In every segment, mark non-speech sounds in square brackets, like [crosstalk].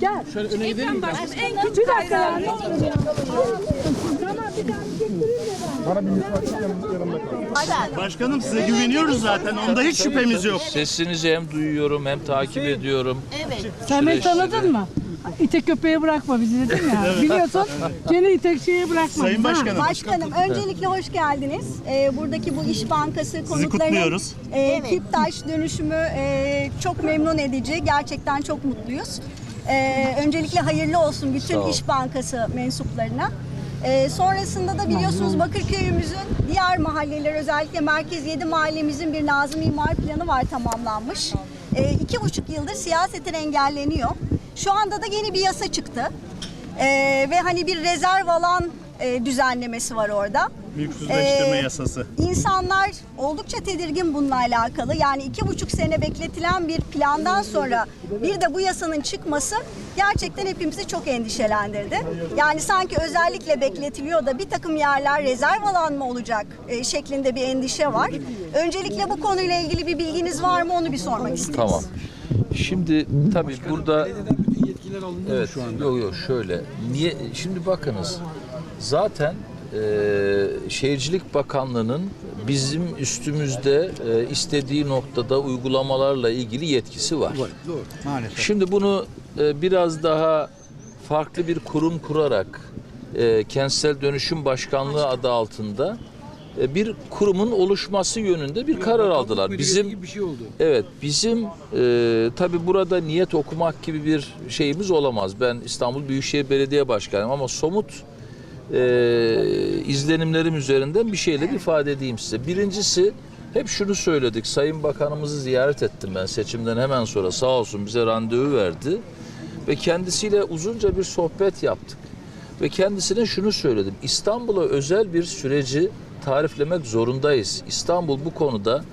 Gel. Şöyle öne gidelim mi? En küçük bir dakika ya. olur ya. Tamam bir tane Başkanım size güveniyoruz zaten. Onda hiç şüphemiz yok. Sesinizi hem duyuyorum hem takip ediyorum. Sen beni tanıdın mı? İtek köpeğe bırakma bizi dedim ya. Biliyorsun gene itek şeye bırakma. Sayın bizi, ha. Başkanım. Başkanım öncelikle hoş geldiniz. Ee, buradaki bu İş Bankası konuklarının kutluyoruz. e, Kiptaş dönüşümü e, çok memnun edici. Gerçekten çok mutluyuz. Ee, öncelikle hayırlı olsun bütün. İş Bankası mensuplarına. Ee, sonrasında da biliyorsunuz Bakırköy'ümüzün diğer mahalleler özellikle Merkez 7 mahallemizin bir Nazım İmar Planı var tamamlanmış. Ee, iki buçuk yıldır siyaseten engelleniyor. Şu anda da yeni bir yasa çıktı. Ee, ve hani bir rezerv alan e, düzenlemesi var orada. Mülksüzleştirme Ee, yasası. İnsanlar oldukça tedirgin bununla alakalı. Yani iki buçuk sene bekletilen bir plandan sonra bir de bu yasanın çıkması gerçekten hepimizi çok endişelendirdi. Yani sanki özellikle bekletiliyor da bir takım yerler rezerv alan mı olacak e, şeklinde bir endişe var. Öncelikle bu konuyla ilgili bir bilginiz var mı onu bir sormak istedim. Tamam. Şimdi tabii burada Bütün yetkiler alındı mı evet şu anda? yok yok şöyle. Niye şimdi bakınız. Zaten e, Şehircilik Bakanlığı'nın bizim üstümüzde e, istediği noktada uygulamalarla ilgili yetkisi var. Var, Doğru. Maalesef. Şimdi bunu e, biraz daha farklı bir kurum kurarak e, kentsel dönüşüm başkanlığı adı altında bir kurumun oluşması yönünde bir karar aldılar. Bizim bir şey oldu. Evet bizim e, tabi burada niyet okumak gibi bir şeyimiz olamaz. Ben İstanbul Büyükşehir Belediye Başkanıyım ama somut e, izlenimlerim üzerinden bir şeyler ifade edeyim size. Birincisi hep şunu söyledik. Sayın Bakanımızı ziyaret ettim ben seçimden hemen sonra sağ olsun bize randevu verdi. Ve kendisiyle uzunca bir sohbet yaptık. Ve kendisine şunu söyledim. İstanbul'a özel bir süreci tariflemek zorundayız. İstanbul bu konuda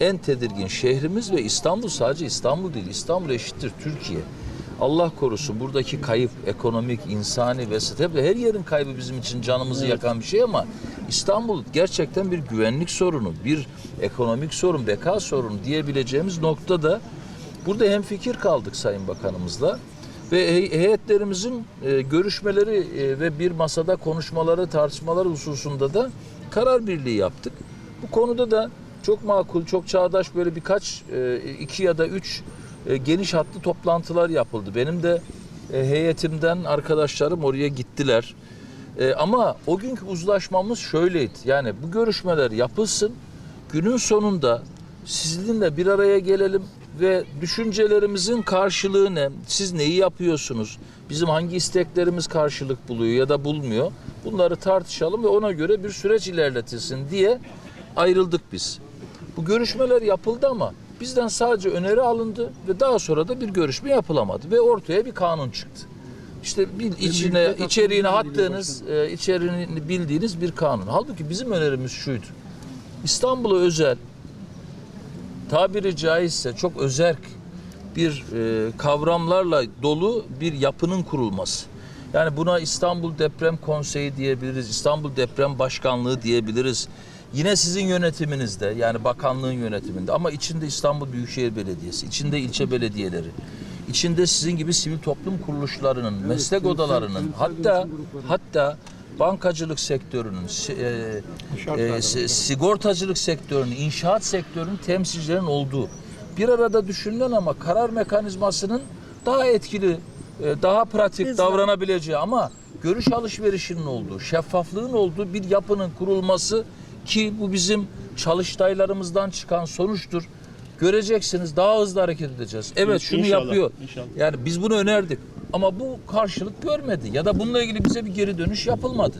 en tedirgin şehrimiz ve İstanbul sadece İstanbul değil. İstanbul eşittir Türkiye. Allah korusun buradaki kayıp ekonomik, insani vesaire her yerin kaybı bizim için canımızı yakan bir şey ama İstanbul gerçekten bir güvenlik sorunu, bir ekonomik sorun, beka sorunu diyebileceğimiz noktada burada hemfikir kaldık Sayın Bakanımızla ve hey- heyetlerimizin e, görüşmeleri e, ve bir masada konuşmaları, tartışmaları hususunda da karar birliği yaptık. Bu konuda da çok makul, çok çağdaş böyle birkaç e, iki ya da üç e, geniş hatlı toplantılar yapıldı. Benim de e, heyetimden arkadaşlarım oraya gittiler. Ama o günkü uzlaşmamız şöyleydi. Yani bu görüşmeler yapılsın. Günün sonunda sizinle bir araya gelelim ve düşüncelerimizin karşılığı ne? Siz neyi yapıyorsunuz? Bizim hangi isteklerimiz karşılık buluyor ya da bulmuyor? Bunları tartışalım ve ona göre bir süreç ilerletilsin diye ayrıldık biz. Bu görüşmeler yapıldı ama bizden sadece öneri alındı ve daha sonra da bir görüşme yapılamadı ve ortaya bir kanun çıktı. İşte bir içine içeriğini attığınız, e, içeriğini bildiğiniz bir kanun. Halbuki bizim önerimiz şuydu. İstanbul'a özel tabiri caizse çok özerk bir e, kavramlarla dolu bir yapının kurulması. Yani buna İstanbul Deprem Konseyi diyebiliriz, İstanbul Deprem Başkanlığı diyebiliriz. Yine sizin yönetiminizde yani bakanlığın yönetiminde ama içinde İstanbul Büyükşehir Belediyesi, içinde ilçe belediyeleri, içinde sizin gibi sivil toplum kuruluşlarının, meslek odalarının hatta hatta bankacılık sektörünün, e, e, si- sigortacılık sektörünün, inşaat sektörünün temsilcilerin olduğu bir arada düşünülen ama karar mekanizmasının daha etkili, e, daha pratik davranabileceği ama görüş alışverişinin olduğu, şeffaflığın olduğu bir yapının kurulması ki bu bizim çalıştaylarımızdan çıkan sonuçtur. Göreceksiniz daha hızlı hareket edeceğiz. Evet şunu İnşallah, yapıyor. inşallah. Yani biz bunu önerdik. Ama bu karşılık görmedi ya da bununla ilgili bize bir geri dönüş yapılmadı.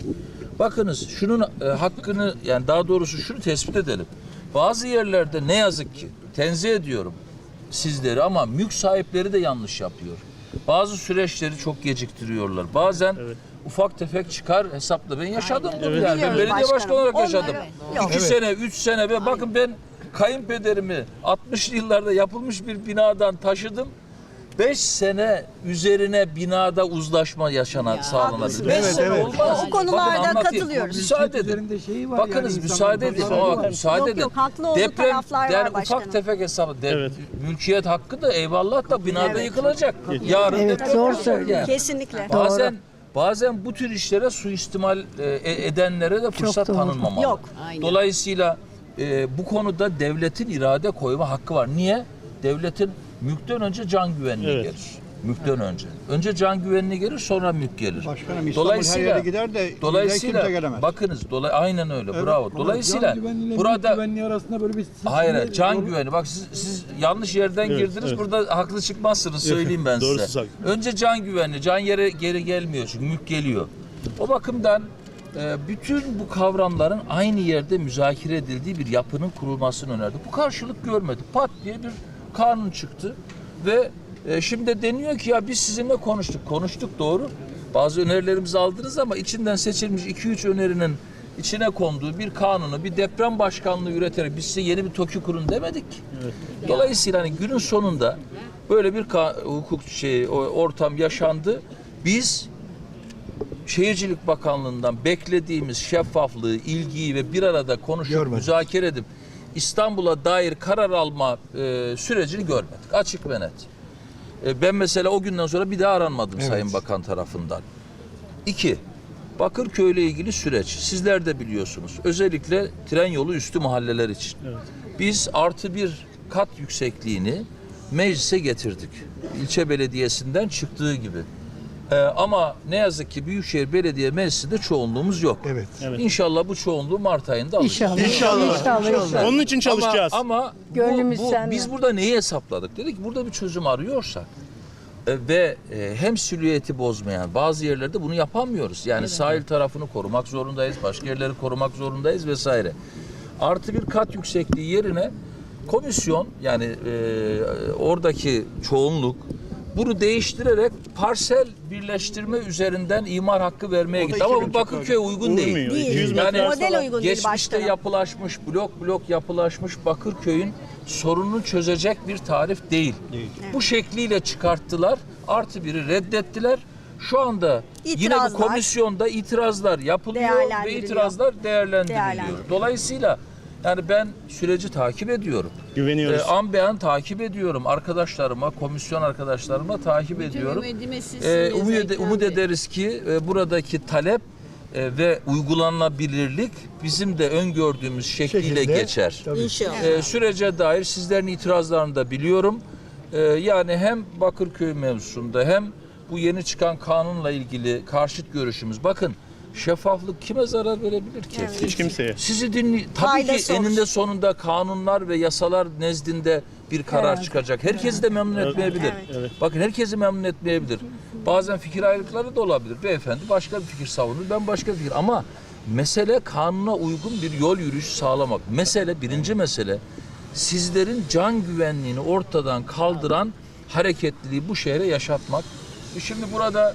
Bakınız şunun e, hakkını yani daha doğrusu şunu tespit edelim. Bazı yerlerde ne yazık ki tenzih ediyorum sizleri ama mülk sahipleri de yanlış yapıyor. Bazı süreçleri çok geciktiriyorlar. Bazen ufak tefek çıkar hesapla. Ben yaşadım bunu yani. Ben belediye başkanım. başkanı olarak Onları- yaşadım. Yok. İki sene, üç sene ve bakın ben kayınpederimi 60'lı yıllarda yapılmış bir binadan taşıdım. 5 sene üzerine binada uzlaşma yaşanan sağlanabilir. 5 Evet, sene evet. olmaz. O konularda Bakın anlatayım. katılıyoruz. Müsaade edin. Üzerinde şeyi var Bakınız yani müsaade insanların edin ama var. müsaade Yok, edin. yok, haklı olduğu taraflar var yani başkanım. ufak tefek hesabı. De, Evet. Mülkiyet hakkı da eyvallah da binada yıkılacak. Yarın Evet, deprem doğru söylüyor. yani. Kesinlikle. Bazen bazen bu tür işlere suistimal e, e- edenlere de fırsat doğru. tanınmamalı. Yok. Dolayısıyla e, bu konuda devletin irade koyma hakkı var. Niye? Devletin mülkten önce can güvenliği Evet. gelir. Mülkten önce. Önce can güvenliği gelir sonra mülk gelir. Başkanım İstanbul her yere gider de dolayısıyla kimse gelemez. bakınız dolay aynen öyle Evet, bravo. Dolayısıyla can burada mülk güvenliği arasında böyle bir Hayır, can Doğru. güveni. Bak siz, siz yanlış yerden Evet, girdiniz. evet. Burada haklı çıkmazsınız söyleyeyim ben [laughs] size. Önce can güvenli. Can yere geri gelmiyor çünkü mülk geliyor. O bakımdan e, bütün bu kavramların aynı yerde müzakere edildiği bir yapının kurulmasını önerdi. Bu karşılık görmedi. Pat diye bir kanun çıktı ve e, şimdi deniyor ki ya biz sizinle konuştuk. Konuştuk doğru. Bazı önerilerimizi aldınız ama içinden seçilmiş 2-3 önerinin içine konduğu bir kanunu, bir deprem başkanlığı üreterek biz size yeni bir TOKİ kurun demedik. ki. Dolayısıyla hani günün sonunda böyle bir hukuk şey ortam yaşandı. Biz Şehircilik Bakanlığı'ndan beklediğimiz şeffaflığı, ilgiyi ve bir arada konuşup Görmedik. müzakere edip İstanbul'a dair karar alma e, sürecini görmedik. Açık ve net. E, ben mesela o günden sonra bir daha aranmadım Sayın Bakan tarafından. İki, Bakırköy ile ilgili süreç. Sizler de biliyorsunuz. Özellikle tren yolu üstü mahalleler için. Biz artı bir kat yüksekliğini meclise getirdik. İlçe belediyesinden çıktığı gibi. Ee, ama ne yazık ki Büyükşehir Belediye Meclisi'nde çoğunluğumuz yok. Evet. Evet. İnşallah bu çoğunluğu Mart ayında alacağız. İnşallah. İnşallah. İnşallah. inşallah. Onun için çalışacağız. Ama, ama bu- Gönlümüz bu- sende. biz burada neyi hesapladık? Dedik ki burada bir çözüm arıyorsak e, ve e, hem silüeti bozmayan bazı yerlerde bunu yapamıyoruz. Yani sahil tarafını korumak zorundayız, başka yerleri korumak zorundayız vesaire. Artı bir kat yüksekliği yerine komisyon yani e, oradaki çoğunluk bunu değiştirerek parsel birleştirme üzerinden imar hakkı vermeye gitti. Ama bu 2000 Bakırköy uygun değil. Uymuyor. Değil. 200 Yani- Model uygun değil Geçmişte başkanım. yapılaşmış, blok blok yapılaşmış Bakırköy'ün sorununu çözecek bir tarif değil. Bu şekliyle çıkarttılar. Artı biri reddettiler. Şu anda yine bu İtirazlar. komisyonda itirazlar yapılıyor ve Değerlendiriliyor. itirazlar değerlendiriliyor. Değerlendiriliyor. Dolayısıyla yani ben süreci takip ediyorum. Güveniyoruz. Ee, an beyan takip ediyorum. Arkadaşlarıma, komisyon arkadaşlarıma takip ediyorum. Ee, umut, ede- umut ederiz ki e, buradaki talep e, ve uygulanabilirlik bizim de öngördüğümüz şekliyle Şekilde, geçer. tabii. İnşallah. Ee, sürece dair sizlerin itirazlarını da biliyorum. Ee, yani hem Bakırköy mevzusunda hem bu yeni çıkan kanunla ilgili karşıt görüşümüz. Bakın şeffaflık kime zarar verebilir ki? Hiç kimseye. Sizi dinli tabii Faydası ki olur. eninde sonunda kanunlar ve yasalar nezdinde bir karar Evet. çıkacak. Herkesi de memnun etmeyebilir. Evet. Bakın herkesi memnun etmeyebilir. Bazen fikir ayrılıkları da olabilir. Beyefendi başka bir fikir savunur, ben başka bir fikir. Ama mesele kanuna uygun bir yol yürüyüşü sağlamak. Mesele, birinci mesele sizlerin can güvenliğini ortadan kaldıran hareketliliği bu şehre yaşatmak. E Şimdi burada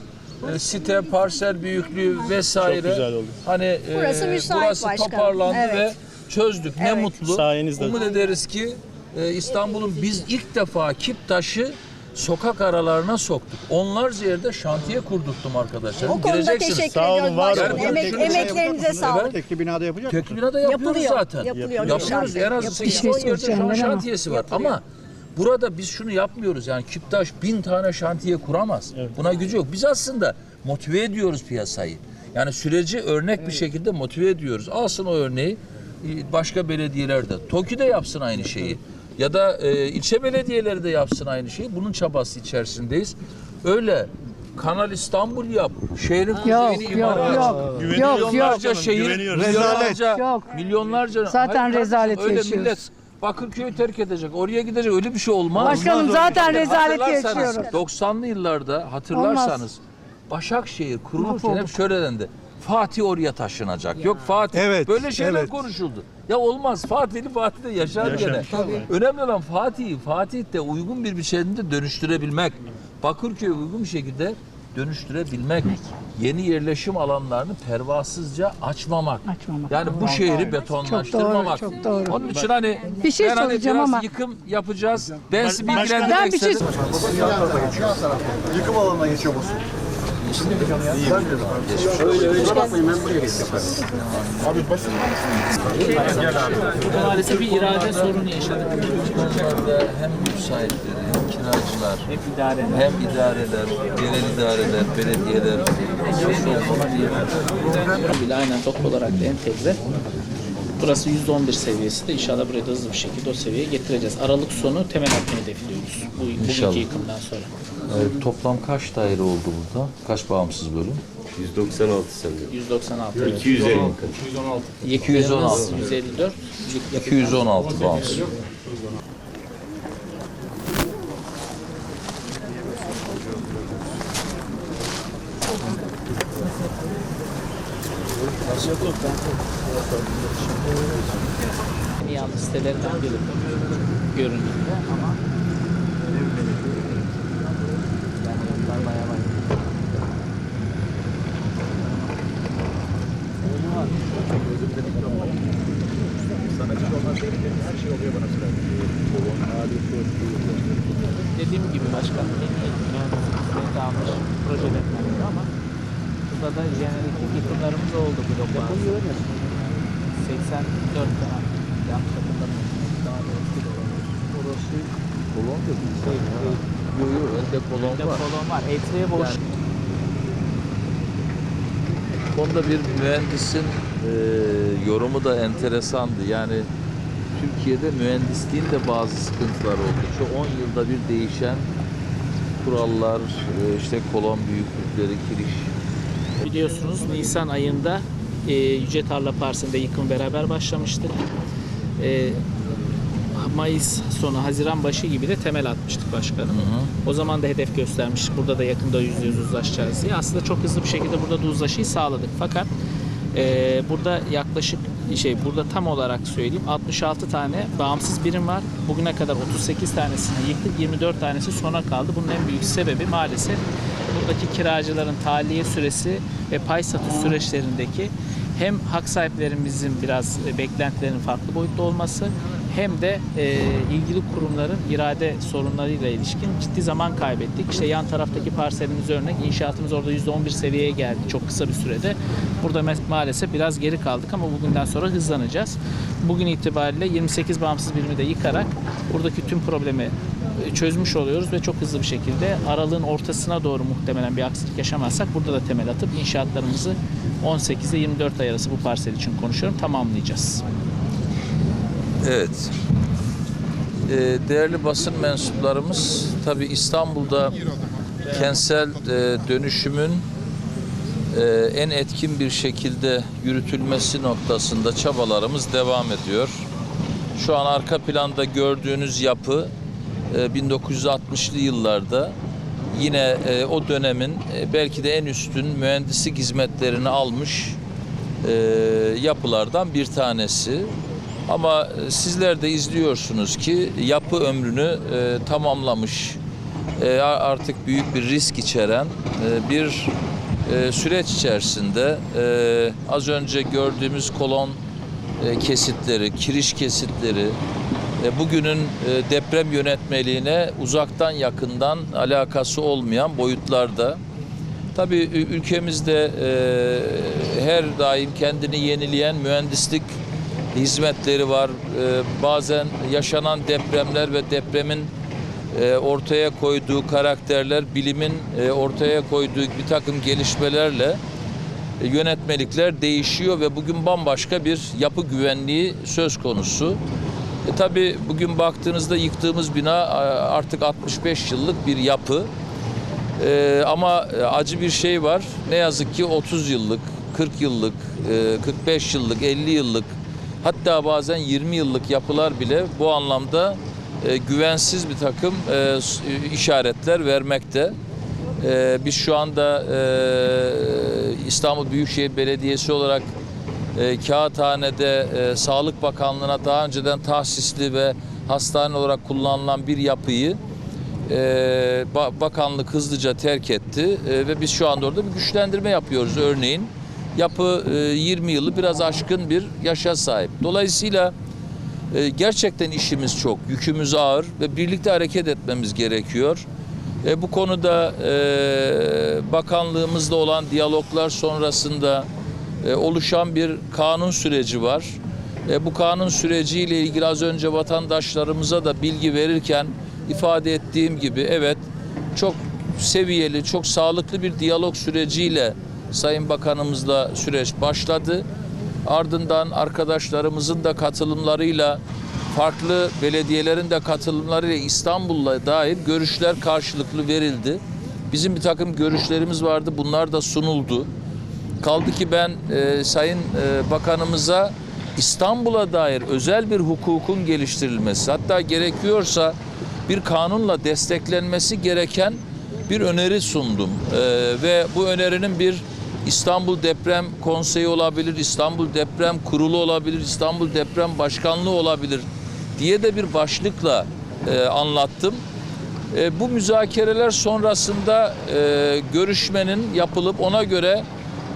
site, parsel büyüklüğü vesaire. Çok güzel oldu. Hani e, Burası müsait burası başkanım. toparlandı Evet. ve çözdük. Ne Evet. mutlu. Sayenizde. Umut ederiz ki e, İstanbul'un biz ilk defa Kiptaş'ı sokak aralarına soktuk. Onlarca yerde şantiye kurdurttum arkadaşlar. O konuda Gireceksiniz. teşekkür Sağ olun, ediyoruz var olun. başkanım. Emek, Yani emeklerinize sağlık. Tekli binada yapacak Köklü binada yapıyoruz Yapılıyor, zaten. yapılıyor Yapıyoruz. En az Bir 8 şey 10 yerde şu an şantiyesi var. Ama burada biz şunu yapmıyoruz. Yani Kiptaş bin tane şantiye kuramaz. Buna gücü yok. Biz aslında motive ediyoruz piyasayı. Yani süreci örnek bir şekilde motive ediyoruz. Alsın o örneği e, başka belediyeler de. TOKİ de yapsın aynı şeyi. Ya da e, ilçe belediyeleri de yapsın aynı şeyi. Bunun çabası içerisindeyiz. Öyle Kanal İstanbul yap. Şehrin Yok kuzeyini imara yok yok. Güveniyoruz. Yok yok. Milyonlarca Canım, şehir, milyonlarca, Yok. milyonlarca. Zaten kardeşim, rezalet öyle yaşıyoruz. millet Bakırköy'ü terk edecek, oraya gidecek öyle bir şey olmaz. Başkanım Olmaz zaten öyle bir rezalet Hatırlarsanız, yaşıyoruz. 90'lı yıllarda hatırlarsanız Başakşehir kurulurken hep şöyle dendi. Fatih oraya taşınacak. Yok Fatih. Evet, Böyle şeyler evet. konuşuldu. Ya olmaz. Fatih'li Fatih'te yaşar Yaşar. gene. Önemli olan Fatih'i Fatih'te uygun bir biçimde dönüştürebilmek. Bakırköy uygun bir şekilde dönüştürebilmek, yeni yerleşim alanlarını pervasızca açmamak. Açmamak. Yani bu şehri betonlaştırmamak. Çok doğru, çok doğru. Onun için hani Bir şey ben hani soracağım biraz ama- yıkım yapacağız. Ben sizi Başka- bilgilendirmek Ben bir şey istedim. Yıkım alanına geçiyor bu su. Maalesef bir irade sorunu yaşadık. Hem mülk sahipleri, hem kiracılar, Hep idareler. hem idareler, yerel idareler, belediyeler, sosyal diyelim. bile aynen TOK olarak da entegre. Burası %11 seviyesi de inşallah buraya da hızlı bir şekilde o seviyeye getireceğiz. Aralık sonu temel atmayı hedefliyoruz bu İnşallah. bugünkü yıkımdan sonra. Ee, toplam kaç daire oldu burada? Kaç bağımsız bölüm? 196 sanıyorum. 196. evet. 250 yakın. 216. 154. 216 bağımsız. En iyi altı sitelerinden biri görünümde ama yani. Dediğim gibi başkanım en iyi mühendislikleri almış projelerden ama burada da jenerik yıkımlarımız oldu blok bazı. 84 falan yanlış hatırlamıyorsam daha da eski de olabilir. Orası kolon da değil. Şey, yok yok elde kolon Bir de var. kolon var. Etriye boş. Bu konuda bir mühendisin e, yorumu da enteresandı. Yani Türkiye'de mühendisliğin de bazı sıkıntılar oldu. Şu 10 yılda bir değişen kurallar, e, işte kolon büyüklükleri, kiriş Biliyorsunuz Nisan ayında e, Yüce Tarla Parsı'nda yıkım beraber başlamıştık. E, Mayıs sonu, Haziran başı gibi de temel atmıştık başkanım. O zaman da hedef göstermiştik. Burada da yakında yüzde yüz uzlaşacağız diye. Aslında çok hızlı bir şekilde burada da uzlaşıyı sağladık. Fakat e, burada yaklaşık şey burada tam olarak söyleyeyim 66 tane bağımsız birim var. Bugüne kadar 38 tanesini yıktık. 24 tanesi sona kaldı. Bunun en büyük sebebi maalesef buradaki kiracıların tahliye süresi ve pay satış süreçlerindeki hem hak sahiplerimizin biraz beklentilerinin farklı boyutta olması hem de e, ilgili kurumların irade sorunlarıyla ilişkin ciddi zaman kaybettik. İşte yan taraftaki parselimiz örnek inşaatımız orada %11 seviyeye geldi çok kısa bir sürede. Burada maalesef biraz geri kaldık ama bugünden sonra hızlanacağız. Bugün itibariyle 28 bağımsız birimi de yıkarak buradaki tüm problemi e, çözmüş oluyoruz ve çok hızlı bir şekilde aralığın ortasına doğru muhtemelen bir aksilik yaşamazsak burada da temel atıp inşaatlarımızı 18 ile 24 ay arası bu parsel için konuşuyorum tamamlayacağız. Evet. Ee, değerli basın mensuplarımız, tabi İstanbul'da kentsel e, dönüşümün e, en etkin bir şekilde yürütülmesi noktasında çabalarımız devam ediyor. Şu an arka planda gördüğünüz yapı e, 1960'lı yıllarda yine e, o dönemin e, belki de en üstün mühendislik hizmetlerini almış e, yapılardan bir tanesi. Ama e, sizler de izliyorsunuz ki yapı ömrünü e, tamamlamış, e, artık büyük bir risk içeren e, bir e, süreç içerisinde e, az önce gördüğümüz kolon e, kesitleri, kiriş kesitleri, e, bugünün e, deprem yönetmeliğine uzaktan yakından alakası olmayan boyutlarda. Tabii ülkemizde e, her daim kendini yenileyen mühendislik hizmetleri var. E, bazen yaşanan depremler ve depremin e, ortaya koyduğu karakterler, bilimin e, ortaya koyduğu bir takım gelişmelerle e, yönetmelikler değişiyor ve bugün bambaşka bir yapı güvenliği söz konusu. E, tabii bugün baktığınızda yıktığımız bina artık 65 yıllık bir yapı. Ee, ama e, acı bir şey var. Ne yazık ki 30 yıllık, 40 yıllık, e, 45 yıllık, 50 yıllık hatta bazen 20 yıllık yapılar bile bu anlamda e, güvensiz bir takım e, e, işaretler vermekte. E, biz şu anda e, İstanbul Büyükşehir Belediyesi olarak e, Kağıthane'de e, Sağlık Bakanlığı'na daha önceden tahsisli ve hastane olarak kullanılan bir yapıyı e, ba- bakanlık hızlıca terk etti E, ve biz şu anda orada bir güçlendirme yapıyoruz. Örneğin yapı e, 20 yılı biraz aşkın bir yaşa sahip. Dolayısıyla e, gerçekten işimiz çok, yükümüz ağır ve birlikte hareket etmemiz gerekiyor. E, bu konuda e, bakanlığımızla olan diyaloglar sonrasında e, oluşan bir kanun süreci var. E, bu kanun süreciyle ilgili az önce vatandaşlarımıza da bilgi verirken ifade ettiğim gibi evet çok seviyeli, çok sağlıklı bir diyalog süreciyle Sayın Bakanımızla süreç başladı. Ardından arkadaşlarımızın da katılımlarıyla farklı belediyelerin de katılımlarıyla İstanbul'la dair görüşler karşılıklı verildi. Bizim bir takım görüşlerimiz vardı. Bunlar da sunuldu. Kaldı ki ben e, Sayın e, Bakanımıza İstanbul'a dair özel bir hukukun geliştirilmesi hatta gerekiyorsa bir kanunla desteklenmesi gereken bir öneri sundum. E, ve bu önerinin bir İstanbul Deprem Konseyi olabilir, İstanbul Deprem Kurulu olabilir, İstanbul Deprem Başkanlığı olabilir diye de bir başlıkla e, anlattım. E, bu müzakereler sonrasında e, görüşmenin yapılıp ona göre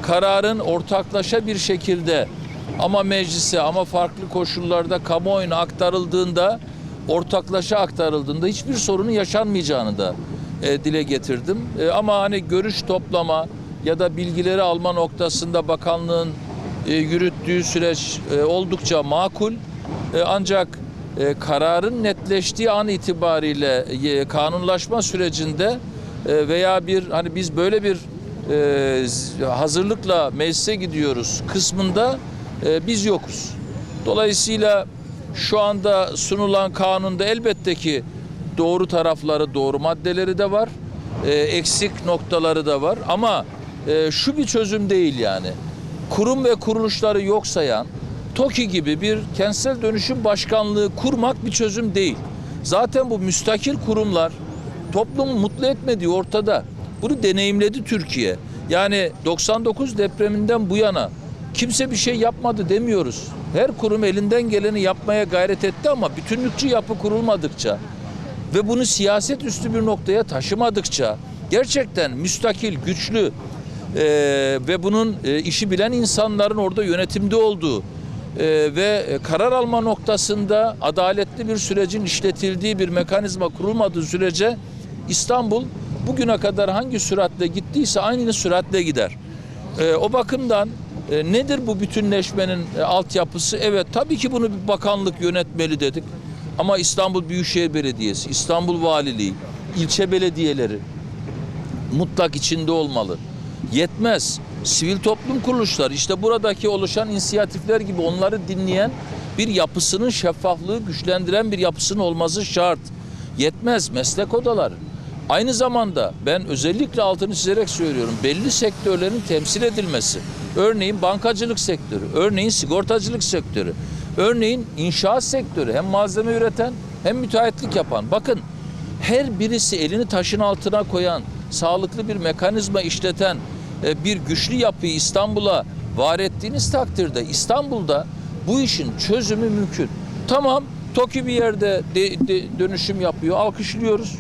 kararın ortaklaşa bir şekilde ama meclise ama farklı koşullarda kamuoyuna aktarıldığında ortaklaşa aktarıldığında hiçbir sorunun yaşanmayacağını da e, dile getirdim. E, ama hani görüş toplama ya da bilgileri alma noktasında bakanlığın e, yürüttüğü süreç e, oldukça makul. E, ancak e, kararın netleştiği an itibariyle e, kanunlaşma sürecinde e, veya bir hani biz böyle bir e, hazırlıkla meclise gidiyoruz kısmında e, biz yokuz. Dolayısıyla şu anda sunulan kanunda elbette ki doğru tarafları, doğru maddeleri de var. E, eksik noktaları da var ama e, şu bir çözüm değil yani. Kurum ve kuruluşları yok sayan TOKİ gibi bir kentsel dönüşüm başkanlığı kurmak bir çözüm değil. Zaten bu müstakil kurumlar toplumu mutlu etmediği ortada. Bunu deneyimledi Türkiye. Yani 99 depreminden bu yana kimse bir şey yapmadı demiyoruz. Her kurum elinden geleni yapmaya gayret etti ama bütünlükçü yapı kurulmadıkça ve bunu siyaset üstü bir noktaya taşımadıkça gerçekten müstakil, güçlü e, ve bunun e, işi bilen insanların orada yönetimde olduğu e, ve e, karar alma noktasında adaletli bir sürecin işletildiği bir mekanizma kurulmadığı sürece İstanbul bugüne kadar hangi süratle gittiyse aynı süratle gider. E, o bakımdan e, nedir bu bütünleşmenin e, altyapısı? Evet tabii ki bunu bir bakanlık yönetmeli dedik. Ama İstanbul Büyükşehir Belediyesi, İstanbul Valiliği, ilçe belediyeleri mutlak içinde olmalı. Yetmez. Sivil toplum kuruluşları işte buradaki oluşan inisiyatifler gibi onları dinleyen bir yapısının şeffaflığı güçlendiren bir yapısının olması şart. Yetmez meslek odaları. Aynı zamanda ben özellikle altını çizerek söylüyorum belli sektörlerin temsil edilmesi. Örneğin bankacılık sektörü, örneğin sigortacılık sektörü, örneğin inşaat sektörü hem malzeme üreten hem müteahhitlik yapan. Bakın her birisi elini taşın altına koyan, sağlıklı bir mekanizma işleten bir güçlü yapıyı İstanbul'a var ettiğiniz takdirde İstanbul'da bu işin çözümü mümkün. Tamam TOKİ bir yerde de- de- dönüşüm yapıyor, alkışlıyoruz.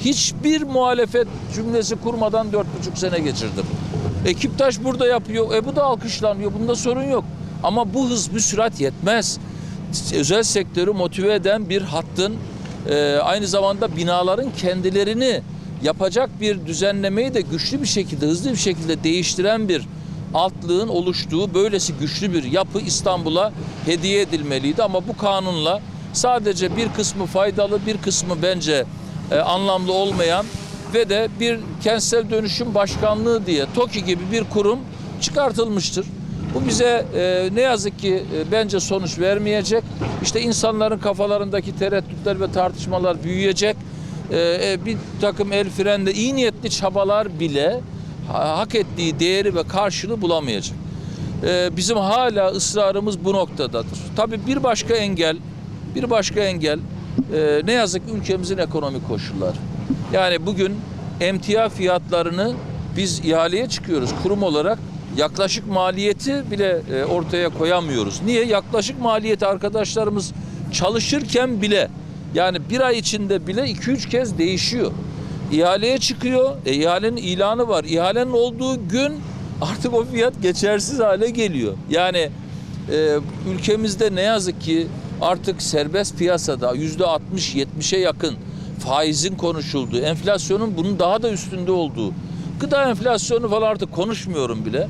Hiçbir muhalefet cümlesi kurmadan dört buçuk sene geçirdim. Ekiptaş burada yapıyor, e bu da alkışlanıyor, bunda sorun yok. Ama bu hız, bu sürat yetmez. Özel sektörü motive eden bir hattın e, aynı zamanda binaların kendilerini yapacak bir düzenlemeyi de güçlü bir şekilde, hızlı bir şekilde değiştiren bir altlığın oluştuğu böylesi güçlü bir yapı İstanbul'a hediye edilmeliydi. Ama bu kanunla sadece bir kısmı faydalı, bir kısmı bence e, anlamlı olmayan ve de bir kentsel dönüşüm başkanlığı diye TOKİ gibi bir kurum çıkartılmıştır. Bu bize e, ne yazık ki e, bence sonuç vermeyecek. İşte insanların kafalarındaki tereddütler ve tartışmalar büyüyecek. E, e, bir takım el frenle iyi niyetli çabalar bile ha- hak ettiği değeri ve karşılığı bulamayacak. E, bizim hala ısrarımız bu noktadadır. Tabii bir başka engel, bir başka engel e, ne yazık ülkemizin ekonomik koşulları. Yani bugün emtia fiyatlarını biz ihaleye çıkıyoruz kurum olarak yaklaşık maliyeti bile e, ortaya koyamıyoruz. Niye? Yaklaşık maliyeti arkadaşlarımız çalışırken bile Yani bir ay içinde bile 2-3 kez değişiyor. İhaleye çıkıyor. E, ihalenin ilanı var. İhalenin olduğu gün artık o fiyat geçersiz hale geliyor. Yani e, ülkemizde ne yazık ki artık serbest piyasada yüzde 60-70'e yakın faizin konuşulduğu, enflasyonun bunun daha da üstünde olduğu, gıda enflasyonu falan artık konuşmuyorum bile.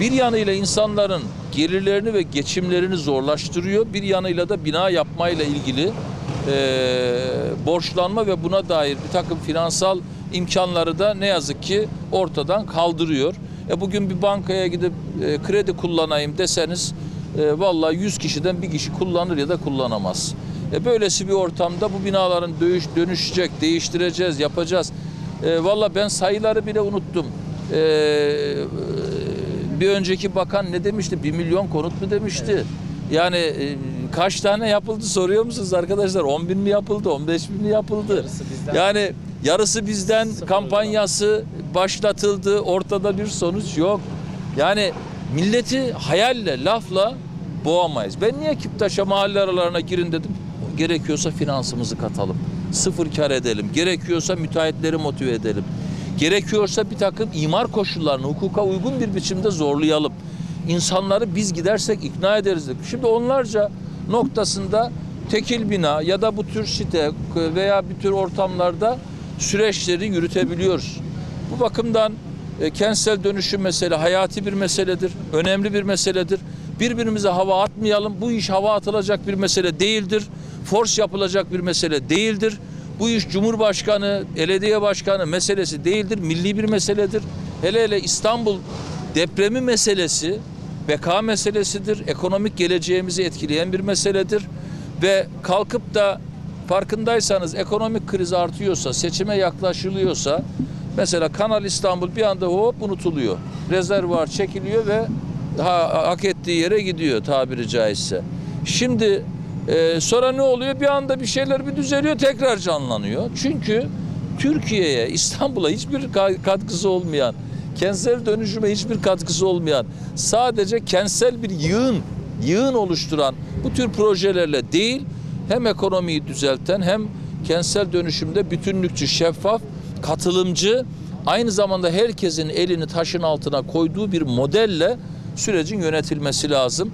Bir yanıyla insanların gelirlerini ve geçimlerini zorlaştırıyor, bir yanıyla da bina yapmayla ilgili e, borçlanma ve buna dair bir takım finansal imkanları da ne yazık ki ortadan kaldırıyor. E bugün bir bankaya gidip e, kredi kullanayım deseniz e, vallahi 100 kişiden bir kişi kullanır ya da kullanamaz. E, böylesi bir ortamda bu binaların dönüş, dönüşecek, değiştireceğiz, yapacağız. E, vallahi ben sayıları bile unuttum. E, bir önceki bakan ne demişti? Bir milyon konut mu demişti? Yani e, kaç tane yapıldı soruyor musunuz arkadaşlar? 10 bin mi yapıldı? 15 bin mi yapıldı? Yarısı bizden. Yani yarısı bizden Sıfır kampanyası başlatıldı. Ortada bir sonuç yok. Yani milleti hayalle, lafla boğamayız. Ben niye Kiptaş'a mahalle aralarına girin dedim. Gerekiyorsa finansımızı katalım. Sıfır kar edelim. Gerekiyorsa müteahhitleri motive edelim. Gerekiyorsa bir takım imar koşullarını hukuka uygun bir biçimde zorlayalım. İnsanları biz gidersek ikna ederiz. Şimdi onlarca noktasında tekil bina ya da bu tür site veya bir tür ortamlarda süreçleri yürütebiliyoruz. Bu bakımdan e, kentsel dönüşüm mesele hayati bir meseledir. Önemli bir meseledir. Birbirimize hava atmayalım. Bu iş hava atılacak bir mesele değildir. Force yapılacak bir mesele değildir. Bu iş Cumhurbaşkanı, belediye başkanı meselesi değildir. Milli bir meseledir. Hele hele İstanbul depremi meselesi beka meselesidir. Ekonomik geleceğimizi etkileyen bir meseledir. Ve kalkıp da farkındaysanız ekonomik kriz artıyorsa, seçime yaklaşılıyorsa mesela Kanal İstanbul bir anda hop unutuluyor. Rezervuar çekiliyor ve ha, hak ettiği yere gidiyor tabiri caizse. Şimdi e, sonra ne oluyor? Bir anda bir şeyler bir düzeliyor tekrar canlanıyor. Çünkü Türkiye'ye, İstanbul'a hiçbir ka- katkısı olmayan, kentsel dönüşüme hiçbir katkısı olmayan, sadece kentsel bir yığın, yığın oluşturan bu tür projelerle değil, hem ekonomiyi düzelten hem kentsel dönüşümde bütünlükçü, şeffaf, katılımcı, aynı zamanda herkesin elini taşın altına koyduğu bir modelle sürecin yönetilmesi lazım.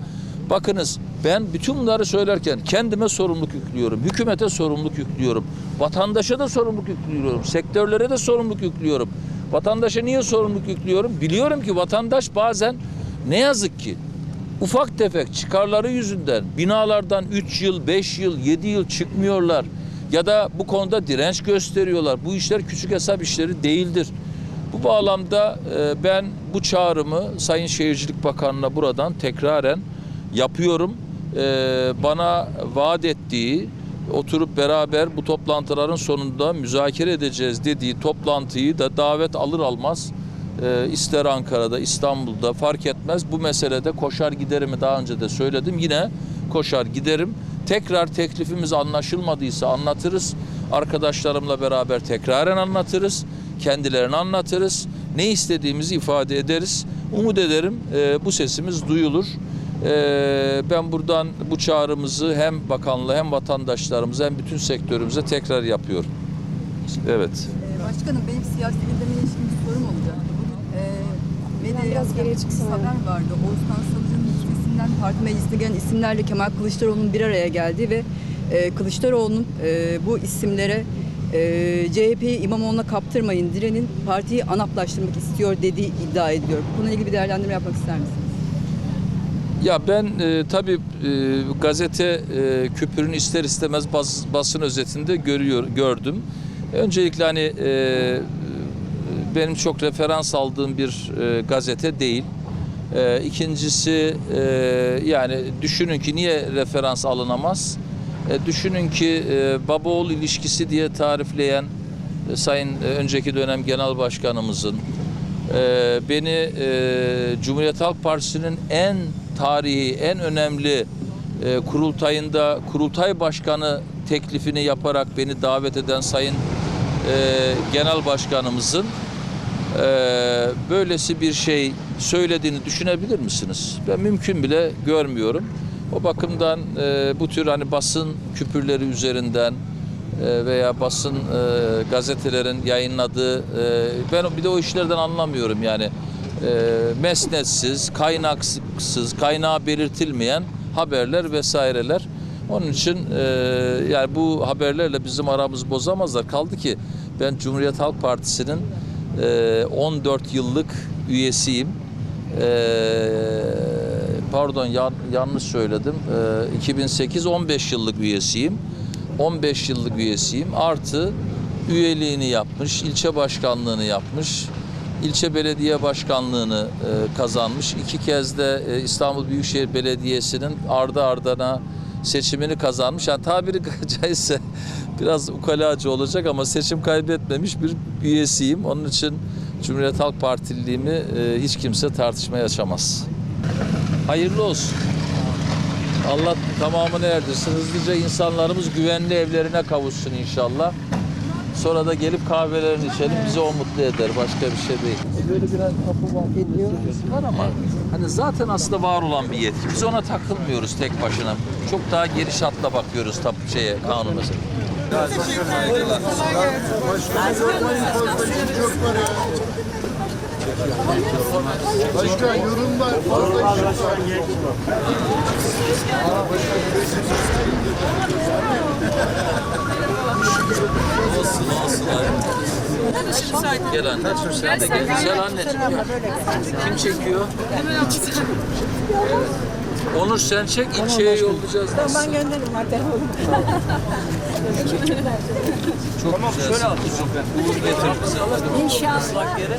Bakınız ben bütün bunları söylerken kendime sorumluluk yüklüyorum, hükümete sorumluluk yüklüyorum, vatandaşa da sorumluluk yüklüyorum, sektörlere de sorumluluk yüklüyorum. Vatandaşa niye sorumluluk yüklüyorum? Biliyorum ki vatandaş bazen ne yazık ki ufak tefek çıkarları yüzünden binalardan 3 yıl, 5 yıl, 7 yıl çıkmıyorlar. Ya da bu konuda direnç gösteriyorlar. Bu işler küçük hesap işleri değildir. Bu bağlamda e, ben bu çağrımı Sayın Şehircilik Bakanı'na buradan tekraren yapıyorum. E, bana vaat ettiği oturup beraber bu toplantıların sonunda müzakere edeceğiz dediği toplantıyı da davet alır almaz e, ister Ankara'da, İstanbul'da fark etmez. Bu meselede koşar giderimi daha önce de söyledim. Yine koşar giderim. Tekrar teklifimiz anlaşılmadıysa anlatırız. Arkadaşlarımla beraber tekraren anlatırız. Kendilerine anlatırız. Ne istediğimizi ifade ederiz. Umut ederim e, bu sesimiz duyulur. E, ben buradan bu çağrımızı hem bakanlığa hem vatandaşlarımıza hem bütün sektörümüze tekrar yapıyorum. Evet. Başkanım benim siyasi gündeme ilişkin bir sorum olacaktı. Bugün e, medyaya biraz geriye çıksın haber vardı. Oğuzhan Salıcı'nın listesinden parti meclisine gelen isimlerle Kemal Kılıçdaroğlu'nun bir araya geldiği ve e, Kılıçdaroğlu'nun e, bu isimlere e, CHP'yi İmamoğlu'na kaptırmayın, direnin partiyi ANAP'laştırmak istiyor dediği iddia ediliyor. Bu konuyla ilgili bir değerlendirme yapmak ister misiniz? Ya ben e, tabii e, gazete e, küpürünü ister istemez bas, basın özetinde görüyor gördüm. Öncelikle hani e, benim çok referans aldığım bir e, gazete değil. E, ikincisi e, yani düşünün ki niye referans alınamaz? E, düşünün ki e, baba oğul ilişkisi diye tarifleyen e, Sayın e, önceki dönem genel başkanımızın e, beni e, Cumhuriyet Halk Partisi'nin en tarihi, en önemli e, kurultayında kurultay başkanı teklifini yaparak beni davet eden Sayın e, Genel Başkanımızın e, böylesi bir şey söylediğini düşünebilir misiniz? Ben mümkün bile görmüyorum. O bakımdan e, bu tür hani basın küpürleri üzerinden e, veya basın e, gazetelerin yayınladığı e, ben bir de o işlerden anlamıyorum yani mesnetsiz, kaynaksız, kaynağı belirtilmeyen haberler vesaireler. Onun için e, yani bu haberlerle bizim aramızı bozamazlar. Kaldı ki ben Cumhuriyet Halk Partisi'nin e, 14 yıllık üyesiyim. E, pardon yan- yanlış söyledim. E, 2008 15 yıllık üyesiyim. 15 yıllık üyesiyim. Artı üyeliğini yapmış, ilçe başkanlığını yapmış, ilçe belediye başkanlığını e, kazanmış. İki kez de e, İstanbul Büyükşehir Belediyesi'nin ardı ardına seçimini kazanmış. Yani tabiri [laughs] caizse biraz ukalacı olacak ama seçim kaybetmemiş bir üyesiyim. Onun için Cumhuriyet Halk Partililiğimi e, hiç kimse tartışmaya açamaz. Hayırlı olsun. Allah tamamını erdirsin. Hızlıca insanlarımız güvenli evlerine kavuşsun inşallah. Sonra da gelip kahvelerini içelim. Bizi o mutlu eder. Başka bir şey değil. Böyle biraz kapı var. var ama hani zaten aslında var olan bir yetki. Biz ona takılmıyoruz tek başına. Çok daha geniş hatla bakıyoruz tap şeye kanuna. Başka yorumlar fazla iş var. Olsun olsun. Gel anneciğim sen de gel. Güzel anneciğim. Kim çekiyor? Onur sen çek ilçeye yollayacağız. Tamam ben gönderirim Çok güzel. Şöyle Uğur getir bize. İnşallah.